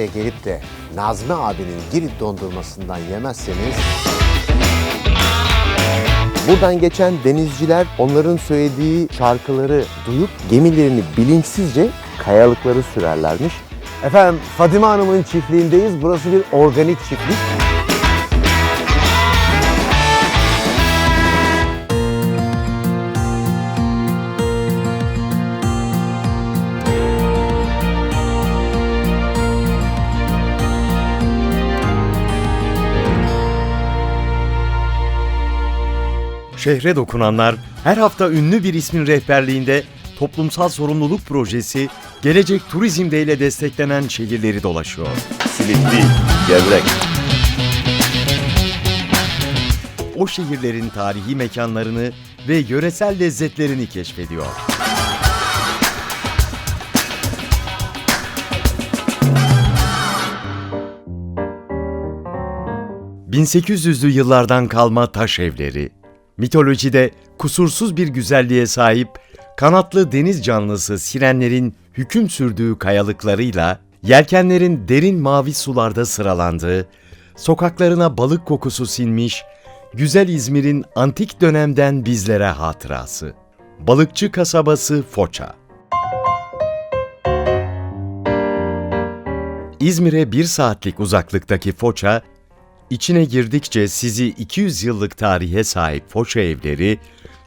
Foça'ya gelip de Nazmi abinin Girit dondurmasından yemezseniz Buradan geçen denizciler onların söylediği şarkıları duyup gemilerini bilinçsizce kayalıkları sürerlermiş. Efendim Fadime Hanım'ın çiftliğindeyiz. Burası bir organik çiftlik. Şehre dokunanlar her hafta ünlü bir ismin rehberliğinde toplumsal sorumluluk projesi Gelecek Turizm Day ile desteklenen şehirleri dolaşıyor. Silifli, Gevrek. O şehirlerin tarihi mekanlarını ve yöresel lezzetlerini keşfediyor. ...1800'lü yıllardan kalma taş evleri, mitolojide kusursuz bir güzelliğe sahip kanatlı deniz canlısı sirenlerin hüküm sürdüğü kayalıklarıyla yelkenlerin derin mavi sularda sıralandığı, sokaklarına balık kokusu sinmiş, güzel İzmir'in antik dönemden bizlere hatırası. Balıkçı kasabası Foça. İzmir'e bir saatlik uzaklıktaki Foça, İçine girdikçe sizi 200 yıllık tarihe sahip Foça evleri,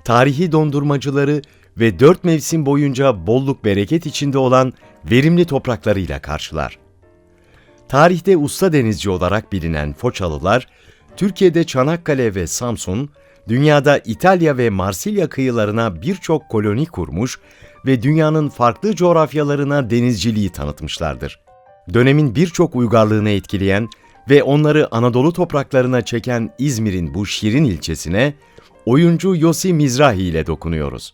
tarihi dondurmacıları ve dört mevsim boyunca bolluk bereket içinde olan verimli topraklarıyla karşılar. Tarihte usta denizci olarak bilinen Foçalılar, Türkiye'de Çanakkale ve Samsun, dünyada İtalya ve Marsilya kıyılarına birçok koloni kurmuş ve dünyanın farklı coğrafyalarına denizciliği tanıtmışlardır. Dönemin birçok uygarlığını etkileyen ve onları Anadolu topraklarına çeken İzmir'in bu şirin ilçesine oyuncu Yosi Mizrahi ile dokunuyoruz.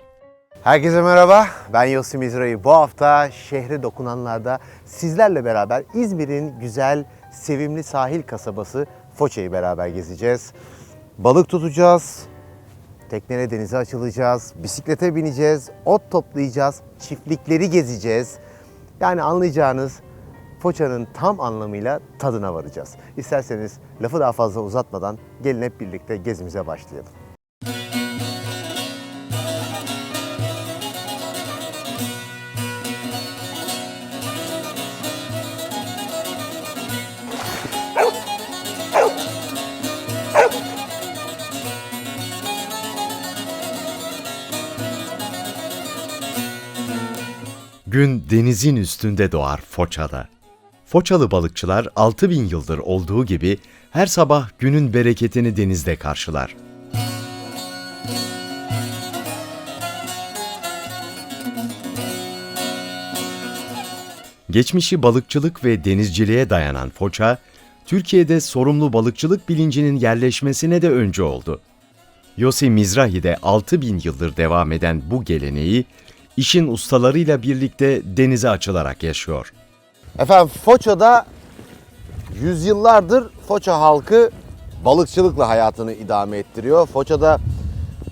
Herkese merhaba. Ben Yossi Mizrahi. Bu hafta şehre dokunanlarda sizlerle beraber İzmir'in güzel, sevimli sahil kasabası Foça'yı beraber gezeceğiz. Balık tutacağız, tekneyle denize açılacağız, bisiklete bineceğiz, ot toplayacağız, çiftlikleri gezeceğiz. Yani anlayacağınız Foça'nın tam anlamıyla tadına varacağız. İsterseniz lafı daha fazla uzatmadan gelin hep birlikte gezimize başlayalım. Gün denizin üstünde doğar Foça'da. Foçalı balıkçılar 6000 yıldır olduğu gibi her sabah günün bereketini denizde karşılar. Geçmişi balıkçılık ve denizciliğe dayanan Foça, Türkiye'de sorumlu balıkçılık bilincinin yerleşmesine de önce oldu. Yosi Mizrahi'de 6000 yıldır devam eden bu geleneği, işin ustalarıyla birlikte denize açılarak yaşıyor. Efendim Foça'da yüzyıllardır Foça halkı balıkçılıkla hayatını idame ettiriyor. Foça'da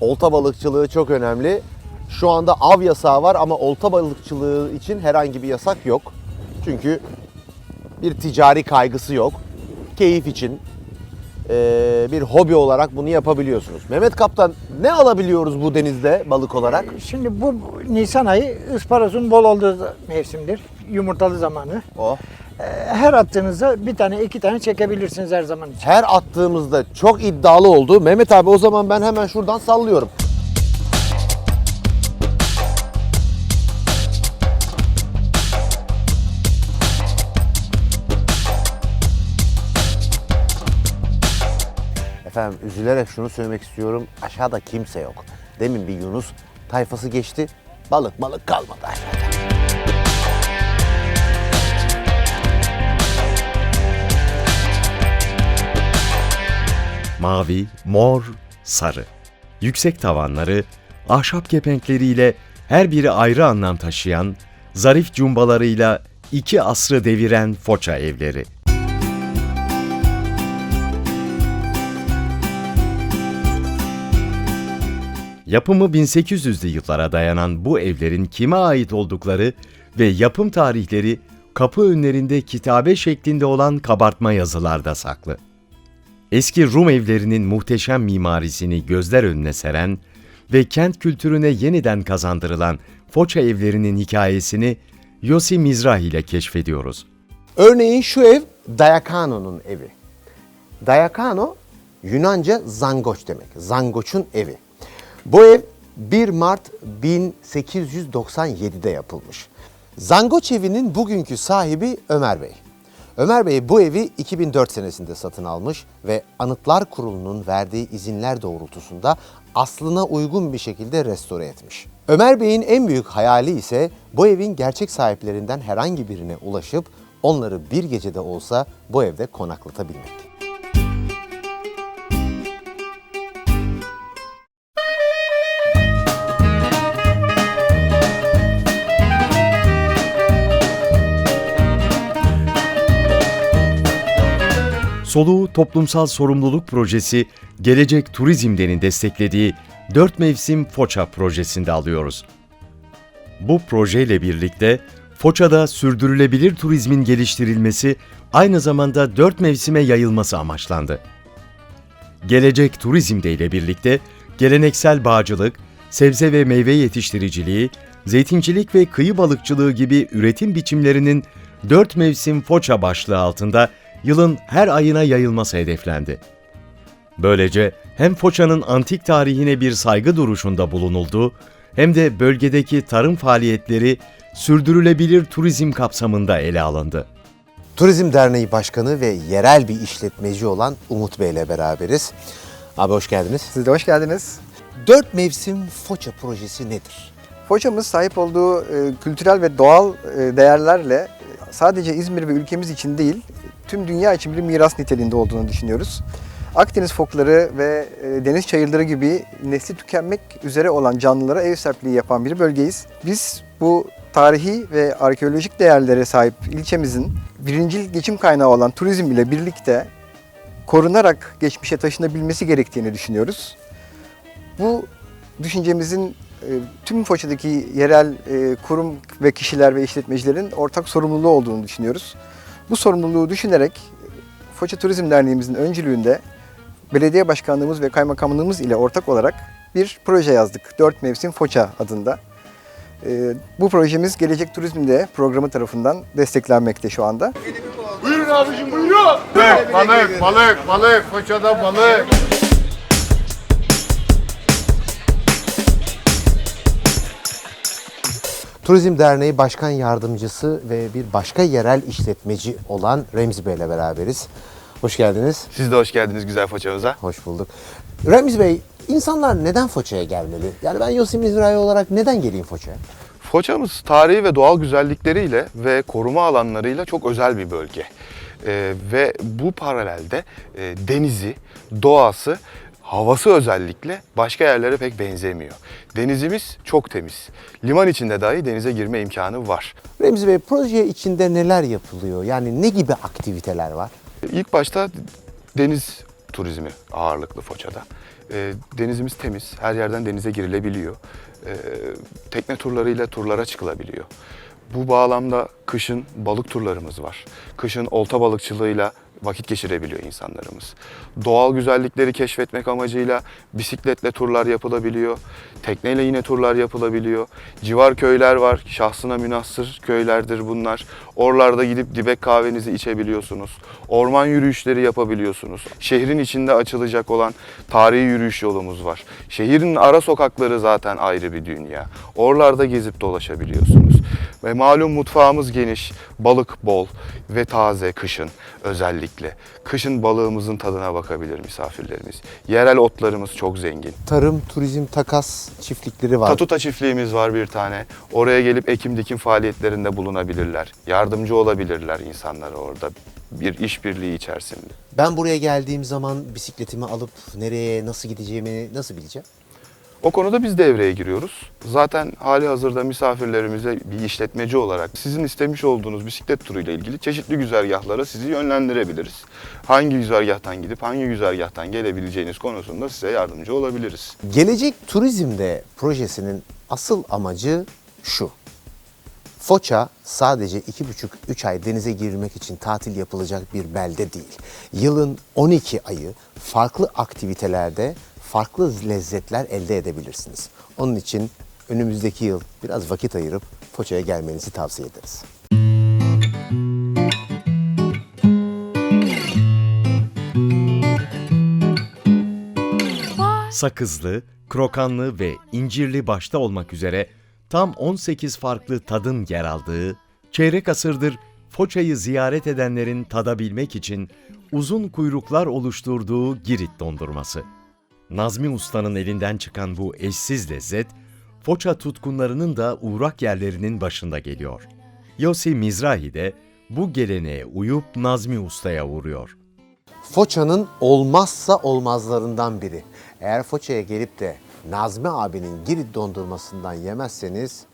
olta balıkçılığı çok önemli. Şu anda av yasağı var ama olta balıkçılığı için herhangi bir yasak yok. Çünkü bir ticari kaygısı yok. Keyif için eee, bir hobi olarak bunu yapabiliyorsunuz. Mehmet Kaptan ne alabiliyoruz bu denizde balık olarak? Şimdi bu Nisan ayı ısparozun bol olduğu mevsimdir. Yumurtalı zamanı. O. Ee, Her attığınızda bir tane iki tane çekebilirsiniz her zaman için. Her attığımızda çok iddialı oldu. Mehmet abi o zaman ben hemen şuradan sallıyorum. Efendim üzülerek şunu söylemek istiyorum. Aşağıda kimse yok. Demin bir Yunus tayfası geçti. Balık balık kalmadı aşağıda. Mavi, mor, sarı. Yüksek tavanları, ahşap kepenkleriyle her biri ayrı anlam taşıyan, zarif cumbalarıyla iki asrı deviren Foça evleri. Yapımı 1800'lü yıllara dayanan bu evlerin kime ait oldukları ve yapım tarihleri kapı önlerinde kitabe şeklinde olan kabartma yazılarda saklı. Eski Rum evlerinin muhteşem mimarisini gözler önüne seren ve kent kültürüne yeniden kazandırılan Foça evlerinin hikayesini Yossi Mizrahi ile keşfediyoruz. Örneğin şu ev Dayakano'nun evi. Dayakano Yunanca zangoç demek. Zangoç'un evi. Bu ev 1 Mart 1897'de yapılmış. Zangoç evinin bugünkü sahibi Ömer Bey. Ömer Bey bu evi 2004 senesinde satın almış ve Anıtlar Kurulu'nun verdiği izinler doğrultusunda aslına uygun bir şekilde restore etmiş. Ömer Bey'in en büyük hayali ise bu evin gerçek sahiplerinden herhangi birine ulaşıp onları bir gecede olsa bu evde konaklatabilmek. Soluğu Toplumsal Sorumluluk Projesi Gelecek Turizm'denin desteklediği 4 Mevsim Foça projesinde alıyoruz. Bu projeyle birlikte Foça'da sürdürülebilir turizmin geliştirilmesi aynı zamanda 4 mevsime yayılması amaçlandı. Gelecek Turizm'de ile birlikte geleneksel bağcılık, sebze ve meyve yetiştiriciliği, zeytincilik ve kıyı balıkçılığı gibi üretim biçimlerinin 4 mevsim Foça başlığı altında yılın her ayına yayılması hedeflendi. Böylece hem Foça'nın antik tarihine bir saygı duruşunda bulunuldu, hem de bölgedeki tarım faaliyetleri sürdürülebilir turizm kapsamında ele alındı. Turizm Derneği Başkanı ve yerel bir işletmeci olan Umut Bey ile beraberiz. Abi hoş geldiniz. Siz de hoş geldiniz. Dört Mevsim Foça projesi nedir? Foça'mız sahip olduğu e, kültürel ve doğal e, değerlerle sadece İzmir ve ülkemiz için değil, tüm dünya için bir miras niteliğinde olduğunu düşünüyoruz. Akdeniz fokları ve e, deniz çayırları gibi nesli tükenmek üzere olan canlılara ev sahipliği yapan bir bölgeyiz. Biz bu tarihi ve arkeolojik değerlere sahip ilçemizin birincil geçim kaynağı olan turizm ile birlikte korunarak geçmişe taşınabilmesi gerektiğini düşünüyoruz. Bu düşüncemizin tüm Foça'daki yerel e, kurum ve kişiler ve işletmecilerin ortak sorumluluğu olduğunu düşünüyoruz. Bu sorumluluğu düşünerek Foça Turizm Derneğimizin öncülüğünde belediye başkanlığımız ve kaymakamlığımız ile ortak olarak bir proje yazdık. Dört Mevsim Foça adında. E, Bu projemiz Gelecek Turizm'de programı tarafından desteklenmekte şu anda. Buyurun abicim buyurun. Balık, balık, balık, balık. Foça'da balık. Turizm Derneği Başkan Yardımcısı ve bir başka yerel işletmeci olan Remzi Bey ile beraberiz. Hoş geldiniz. Siz de hoş geldiniz güzel Foça'mıza. Hoş bulduk. Remzi Bey, insanlar neden Foça'ya gelmeli? Yani ben Yosim İzrail olarak neden geleyim Foça'ya? Foça'mız tarihi ve doğal güzellikleriyle ve koruma alanlarıyla çok özel bir bölge. Ee, ve bu paralelde e, denizi, doğası, havası özellikle başka yerlere pek benzemiyor. Denizimiz çok temiz. Liman içinde dahi denize girme imkanı var. Remzi Bey, proje içinde neler yapılıyor? Yani ne gibi aktiviteler var? İlk başta deniz turizmi ağırlıklı Foça'da. Ee, denizimiz temiz, her yerden denize girilebiliyor. Ee, tekne turlarıyla turlara çıkılabiliyor. Bu bağlamda kışın balık turlarımız var. Kışın olta balıkçılığıyla vakit geçirebiliyor insanlarımız. Doğal güzellikleri keşfetmek amacıyla bisikletle turlar yapılabiliyor. Tekneyle yine turlar yapılabiliyor. Civar köyler var. Şahsına münhasır köylerdir bunlar. Oralarda gidip dibek kahvenizi içebiliyorsunuz. Orman yürüyüşleri yapabiliyorsunuz. Şehrin içinde açılacak olan tarihi yürüyüş yolumuz var. Şehrin ara sokakları zaten ayrı bir dünya. Oralarda gezip dolaşabiliyorsunuz. Ve malum mutfağımız geniş, balık bol ve taze kışın özellikle. Kışın balığımızın tadına bakabilir misafirlerimiz. Yerel otlarımız çok zengin. Tarım, turizm, takas çiftlikleri var. Tatuta çiftliğimiz var bir tane. Oraya gelip ekim dikim faaliyetlerinde bulunabilirler. Yardımcı olabilirler insanlara orada bir işbirliği içerisinde. Ben buraya geldiğim zaman bisikletimi alıp nereye, nasıl gideceğimi nasıl bileceğim? O konuda biz devreye giriyoruz. Zaten hali hazırda misafirlerimize bir işletmeci olarak sizin istemiş olduğunuz bisiklet turuyla ilgili çeşitli güzergahlara sizi yönlendirebiliriz. Hangi güzergahtan gidip hangi güzergahtan gelebileceğiniz konusunda size yardımcı olabiliriz. Gelecek Turizm'de projesinin asıl amacı şu. Foça sadece 2,5-3 ay denize girmek için tatil yapılacak bir belde değil. Yılın 12 ayı farklı aktivitelerde farklı lezzetler elde edebilirsiniz. Onun için önümüzdeki yıl biraz vakit ayırıp Foça'ya gelmenizi tavsiye ederiz. Sakızlı, krokanlı ve incirli başta olmak üzere tam 18 farklı tadın yer aldığı, çeyrek asırdır Foça'yı ziyaret edenlerin tadabilmek için uzun kuyruklar oluşturduğu Girit dondurması. Nazmi Usta'nın elinden çıkan bu eşsiz lezzet, Foça tutkunlarının da uğrak yerlerinin başında geliyor. Yossi Mizrahi de bu geleneğe uyup Nazmi Usta'ya uğruyor. Foça'nın olmazsa olmazlarından biri. Eğer Foça'ya gelip de Nazmi abinin Girit dondurmasından yemezseniz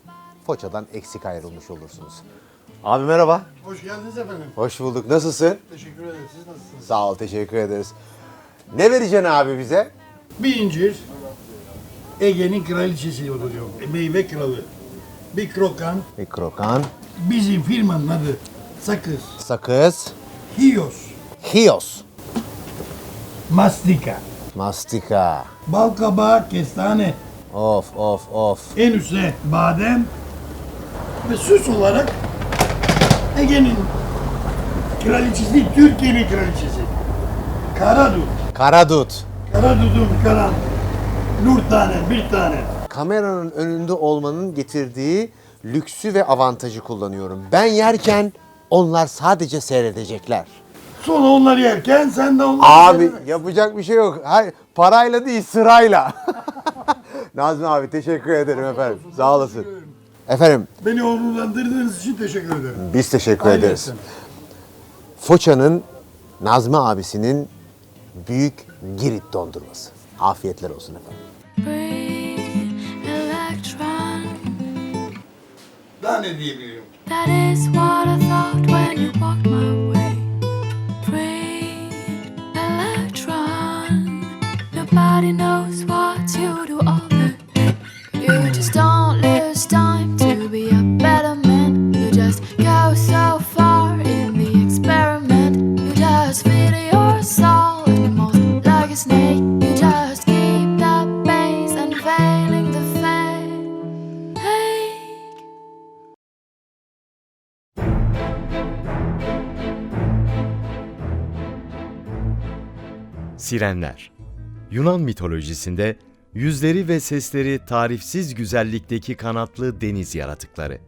Foça'dan eksik ayrılmış olursunuz. Abi merhaba. Hoş geldiniz efendim. Hoş bulduk. Nasılsın? Teşekkür ederiz. Siz nasılsınız? Sağ ol, teşekkür ederiz. Ne vereceksin abi bize? Bir incir. Ege'nin kraliçesi oluyor. E, Meyve kralı. Bir krokan. Bir krokan, Bizim firmanın adı. Sakız. sakız, Hios. Hios, Mastika. mastika. Bal kabağı, kestane. Of of of. En üstte badem. Ve süs olarak Ege'nin kraliçesi, Türkiye'nin kraliçesi. Karadut. Karadut. Karadut'un karan. Nur tane, bir tane. Kameranın önünde olmanın getirdiği lüksü ve avantajı kullanıyorum. Ben yerken onlar sadece seyredecekler. Sonra onları yerken sen de onları Abi yedin. yapacak bir şey yok. Hayır, parayla değil sırayla. Nazmi abi teşekkür ederim efendim. Sağ olasın. Efendim Beni onurlandırdığınız için teşekkür ederim. biz teşekkür ederiz. Ayrıca. Foça'nın Nazmi abisinin büyük Girit dondurması. Afiyetler olsun efendim. Daha ne diyebilirim? That is what I thought when you walked my way. Breathe, electron. Nobody knows what you do all the day. You just don't lose time to be a better man. You just go so far Sirenler Yunan mitolojisinde yüzleri ve sesleri tarifsiz güzellikteki kanatlı deniz yaratıkları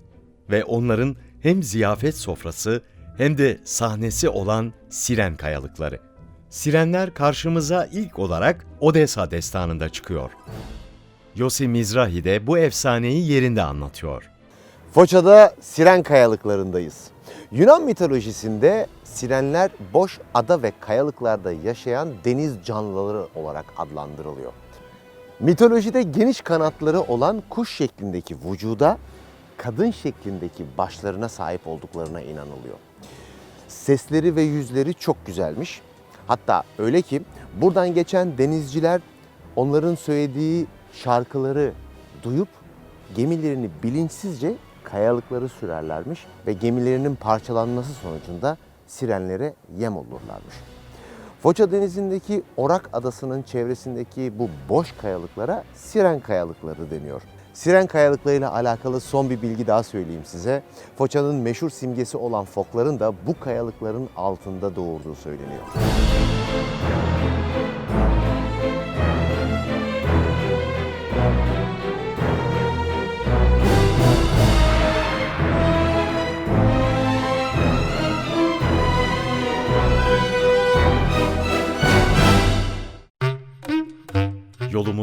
ve onların hem ziyafet sofrası hem de sahnesi olan siren kayalıkları. Sirenler karşımıza ilk olarak Odessa destanında çıkıyor. Yossi Mizrahi de bu efsaneyi yerinde anlatıyor. Foça'da Siren kayalıklarındayız. Yunan mitolojisinde sirenler boş ada ve kayalıklarda yaşayan deniz canlıları olarak adlandırılıyor. Mitolojide geniş kanatları olan kuş şeklindeki vücuda kadın şeklindeki başlarına sahip olduklarına inanılıyor. Sesleri ve yüzleri çok güzelmiş. Hatta öyle ki buradan geçen denizciler onların söylediği şarkıları duyup gemilerini bilinçsizce kayalıkları sürerlermiş ve gemilerinin parçalanması sonucunda sirenlere yem olurlarmış. Foça denizindeki Orak adasının çevresindeki bu boş kayalıklara siren kayalıkları deniyor. Siren kayalıklarıyla alakalı son bir bilgi daha söyleyeyim size. Foça'nın meşhur simgesi olan fokların da bu kayalıkların altında doğurduğu söyleniyor.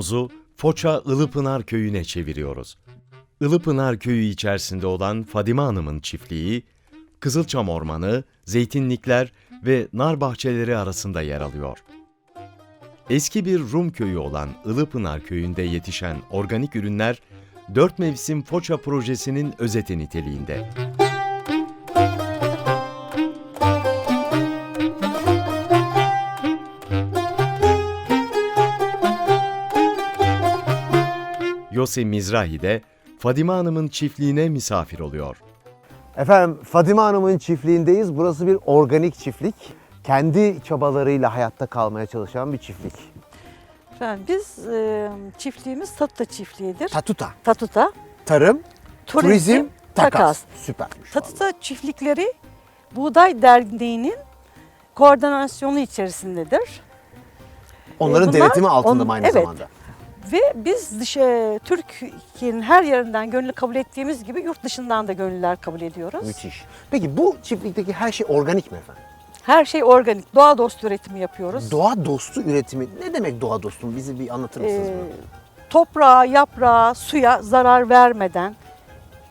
Yolumuzu Foça Ilıpınar köyüne çeviriyoruz. Ilıpınar köyü içerisinde olan Fadime Hanım'ın çiftliği, Kızılçam Ormanı, zeytinlikler ve nar bahçeleri arasında yer alıyor. Eski bir Rum köyü olan Ilıpınar köyünde yetişen organik ürünler, dört mevsim Foça projesinin özeti niteliğinde. Yose Mizrahi de Fadime Hanım'ın çiftliğine misafir oluyor. Efendim Fadime Hanım'ın çiftliğindeyiz. Burası bir organik çiftlik. Kendi çabalarıyla hayatta kalmaya çalışan bir çiftlik. Efendim biz e, çiftliğimiz Tatuta çiftliğidir. Tatuta. Tatuta, Tarım, turizm, turizm, takas. takas. Süpermiş. Tatuta çiftlikleri Buğday Derneği'nin koordinasyonu içerisindedir. Onların bunlar- denetimi altında on- mı aynı evet. zamanda? Ve biz dışı, Türkiye'nin her yerinden gönüllü kabul ettiğimiz gibi yurt dışından da gönüllüler kabul ediyoruz. Müthiş. Peki bu çiftlikteki her şey organik mi efendim? Her şey organik, doğa dostu üretimi yapıyoruz. Doğa dostu üretimi. Ne demek doğa dostu? Bizi bir anlatır mısınız? Ee, toprağa, yaprağa, suya zarar vermeden,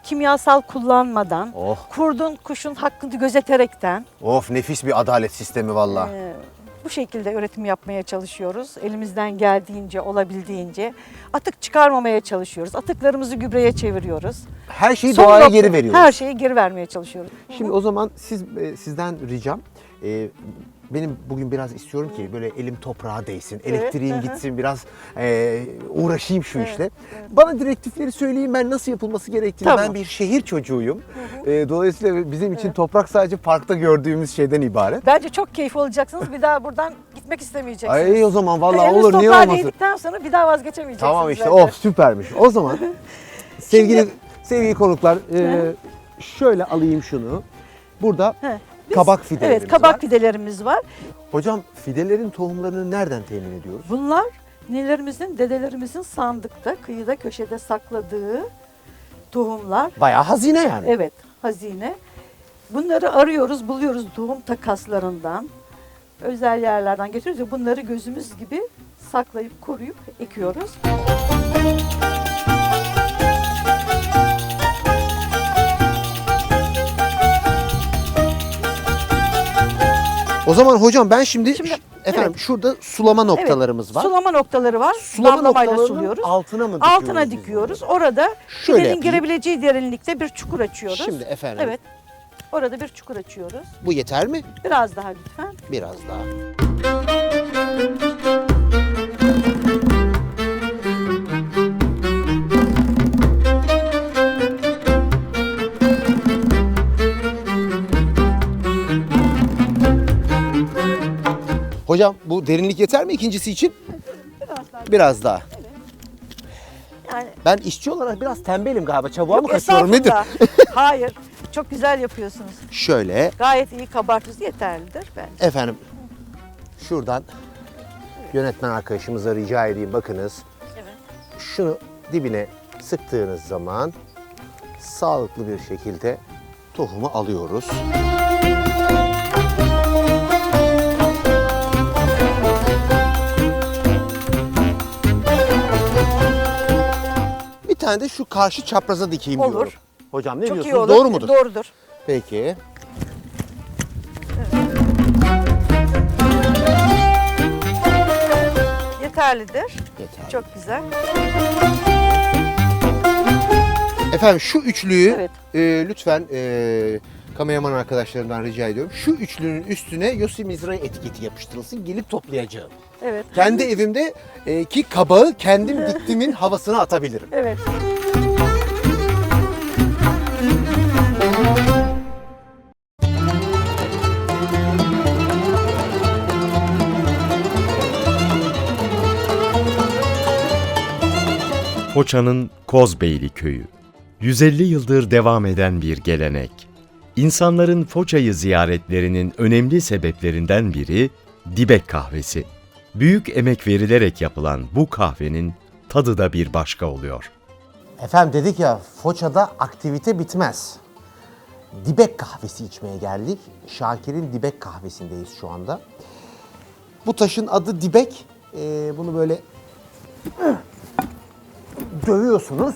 kimyasal kullanmadan, Oh, kurdun, kuşun hakkını gözeterekten of nefis bir adalet sistemi valla. e, bu şekilde üretim yapmaya çalışıyoruz. Elimizden geldiğince, olabildiğince atık çıkarmamaya çalışıyoruz. Atıklarımızı gübreye çeviriyoruz. Her şeyi Son doğaya nokta- geri veriyoruz. Her şeyi geri vermeye çalışıyoruz. Şimdi o zaman siz e, sizden ricam e, benim bugün biraz istiyorum ki böyle elim toprağa değsin, elektriğim gitsin, biraz e, uğraşayım şu işle. Bana direktifleri söyleyin ben nasıl yapılması gerektiğini. Tamam. Ben bir şehir çocuğuyum. E, dolayısıyla bizim için toprak sadece parkta gördüğümüz şeyden ibaret. Bence çok keyif alacaksınız. Bir daha buradan gitmek istemeyeceksiniz. Ay o zaman vallahi Eliniz olur niye toprağa olmasın. değdikten sonra bir daha vazgeçemeyeceksiniz. Tamam işte bence. of süpermiş. O zaman sevgili sevgili konuklar e, şöyle alayım şunu. Burada He, biz- kabak fidelerimiz Evet, kabak var. fidelerimiz var. Hocam fidelerin tohumlarını nereden temin ediyoruz? Bunlar nelerimizin, dedelerimizin sandıkta, kıyıda, köşede sakladığı tohumlar. Bayağı hazine yani. Evet, hazine. Bunları arıyoruz, buluyoruz tohum takaslarından, özel yerlerden getiriyoruz ve bunları gözümüz gibi saklayıp, koruyup ekiyoruz. O zaman hocam ben şimdi, Şimdi, efendim evet. şurada sulama noktalarımız var. Sulama noktaları var. Sulama Damlamayla noktalarının suluyoruz. altına mı dikiyoruz? Altına biz dikiyoruz. bunları? Orada Şöyle fidenin yapayım. girebileceği derinlikte bir çukur açıyoruz. Şimdi efendim Evet. Orada bir çukur açıyoruz. bu yeter mi? Biraz daha lütfen. Biraz daha. Hocam bu derinlik yeter mi ikincisi için? Biraz daha. Biraz daha. Yani Ben işçi olarak biraz tembelim galiba. Çabuğa mı kaçıyorum nedir? estağfurullah. Hayır. Çok güzel yapıyorsunuz. Şöyle Gayet iyi kabartırız yeterlidir bence. efendim şuradan yönetmen arkadaşımıza rica edeyim bakınız. Evet. Şunu dibine sıktığınız zaman sağlıklı bir şekilde tohumu alıyoruz. Tane de şu karşı çapraza dikeyim Olur. diyorum. Hocam ne Çok iyi diyorsunuz? olur. Doğru mudur? Doğrudur. Peki. Yeterlidir. Yeter. Çok güzel. Efendim şu üçlüyü Evet. e, lütfen e, kameraman arkadaşlarımdan rica ediyorum. Şu üçlünün üstüne Yosemite etiketi yapıştırılsın. Gelip toplayacağım. Evet. Kendi evimde e, ki kabağı kendim diktimin havasına atabilirim. Evet. Foça'nın Kozbeyli köyü. 150 yıldır devam eden bir gelenek. İnsanların Foça'yı ziyaretlerinin önemli sebeplerinden biri dibek kahvesi. Büyük emek verilerek yapılan bu kahvenin tadı da bir başka oluyor. Efendim dedik ya Foça'da aktivite bitmez. Dibek kahvesi içmeye geldik. Şakir'in Dibek kahvesindeyiz şu anda. Bu taşın adı Dibek. Ee, bunu böyle dövüyorsunuz.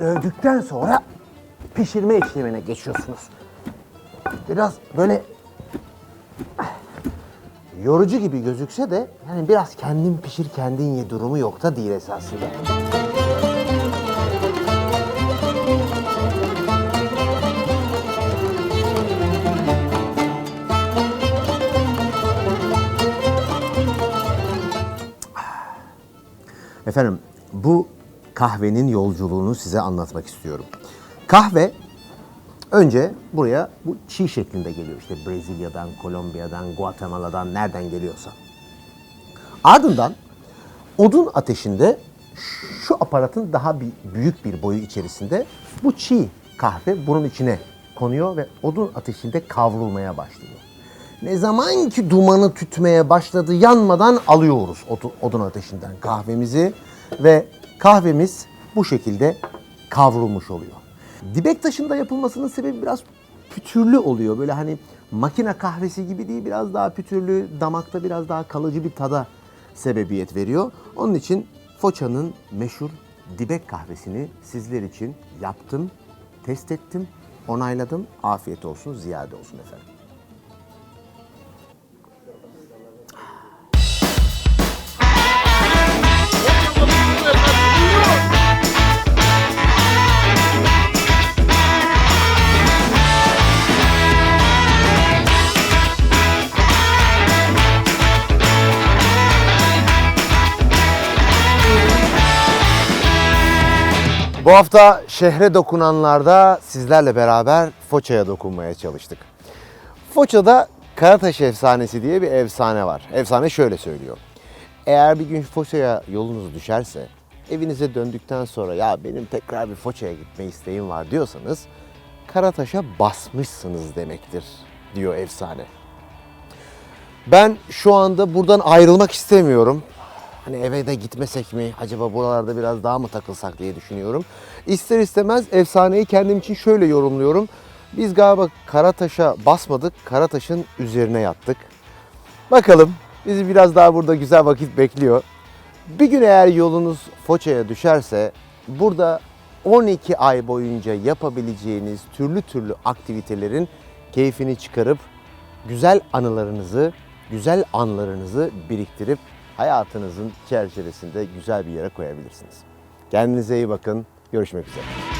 Dövdükten sonra pişirme işlemine geçiyorsunuz. Biraz böyle yorucu gibi gözükse de yani biraz kendin pişir kendin ye durumu yok da değil esasında. Efendim bu kahvenin yolculuğunu size anlatmak istiyorum. Kahve Önce buraya bu çiğ şeklinde geliyor. İşte Brezilya'dan, Kolombiya'dan, Guatemala'dan nereden geliyorsa. Ardından odun ateşinde şu aparatın daha bir büyük bir boyu içerisinde bu çiğ kahve bunun içine konuyor ve odun ateşinde kavrulmaya başlıyor. Ne zaman ki dumanı tütmeye başladı yanmadan alıyoruz odu- odun ateşinden kahvemizi ve kahvemiz bu şekilde kavrulmuş oluyor. Dibek taşında yapılmasının sebebi biraz pütürlü oluyor. Böyle hani makine kahvesi gibi değil biraz daha pütürlü, damakta biraz daha kalıcı bir tada sebebiyet veriyor. Onun için Foça'nın meşhur dibek kahvesini sizler için yaptım, test ettim, onayladım. Afiyet olsun, ziyade olsun efendim. Bu hafta şehre dokunanlarda sizlerle beraber Foça'ya dokunmaya çalıştık. Foça'da Karataş efsanesi diye bir efsane var. Efsane şöyle söylüyor. Eğer bir gün Foça'ya yolunuz düşerse, evinize döndükten sonra ya benim tekrar bir Foça'ya gitme isteğim var diyorsanız Karataş'a basmışsınız demektir diyor efsane. Ben şu anda buradan ayrılmak istemiyorum. Hani eve de gitmesek mi? Acaba buralarda biraz daha mı takılsak diye düşünüyorum. İster istemez efsaneyi kendim için şöyle yorumluyorum. Biz galiba Karataş'a basmadık, Karataş'ın üzerine yattık. Bakalım bizi biraz daha burada güzel vakit bekliyor. Bir gün eğer yolunuz Foça'ya düşerse burada 12 ay boyunca yapabileceğiniz türlü türlü aktivitelerin keyfini çıkarıp güzel anılarınızı, güzel anlarınızı biriktirip hayatınızın çerçevesinde güzel bir yere koyabilirsiniz. Kendinize iyi bakın. Görüşmek üzere.